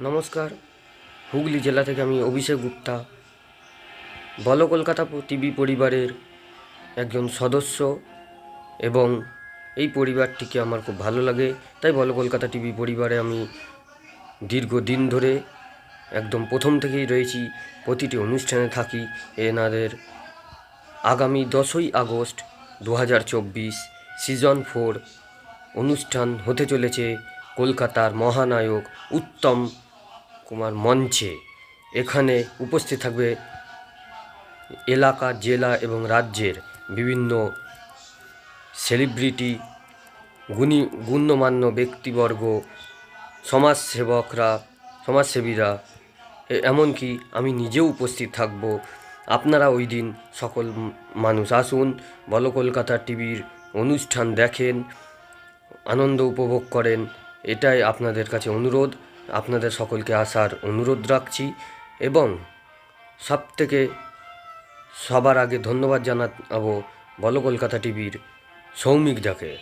নমস্কার। হুগলি জেলা থেকে আমি অভিষেক গুপ্তা। বল কলকাতা টিভি পরিবারের একজন সদস্য এবং এই পরিবারটিকে আমার খুব ভালো লাগে। তাই বল কলকাতা টিভি পরিবারে আমি দীর্ঘদিন ধরে একদম প্রথম থেকেই রয়েছি। প্রতিটি অনুষ্ঠানে থাকি। এনাদের আগামী দশই আগস্ট দু হাজার চব্বিশ সিজন ফোর অনুষ্ঠান হতে চলেছে কলকাতার মহানায়ক উত্তম কুমার মঞ্চে এখানে উপস্থিত থাকবে এলাকা, জেলা এবং রাজ্যের বিভিন্ন সেলিব্রিটি গুণী গুণ্যমান্য ব্যক্তিবর্গ, সমাজসেবকরা, সমাজসেবীরা এমনকি আমি নিজেও উপস্থিত থাকব। আপনারা ওই দিন সকল মানুষ আসুন, বলো কলকাতা টিভির অনুষ্ঠান দেখেন, আনন্দ উপভোগ করেন, এটাই আপনাদের কাছে অনুরোধ। আপনাদের সকলকে আসার অনুরোধ রাখছি এবং সবথেকে সবার আগে ধন্যবাদ জানাব বলো কলকাতা টিভির সৌমিক যাকে।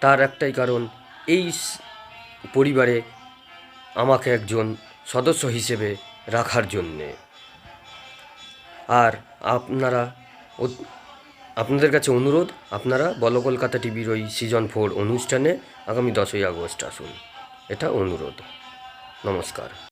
তার একটাই কারণ, এই পরিবারে আমাকে একজন সদস্য হিসেবে রাখার জন্যে। আর আপনারা আপনাদের কাছে অনুরোধ, আপনারা বল কলকাতা টিভির ওই সিজন ফোর অনুষ্ঠানে আগামী দশই আগস্ট আসুন। এটা অনুরোধ। নমস্কার।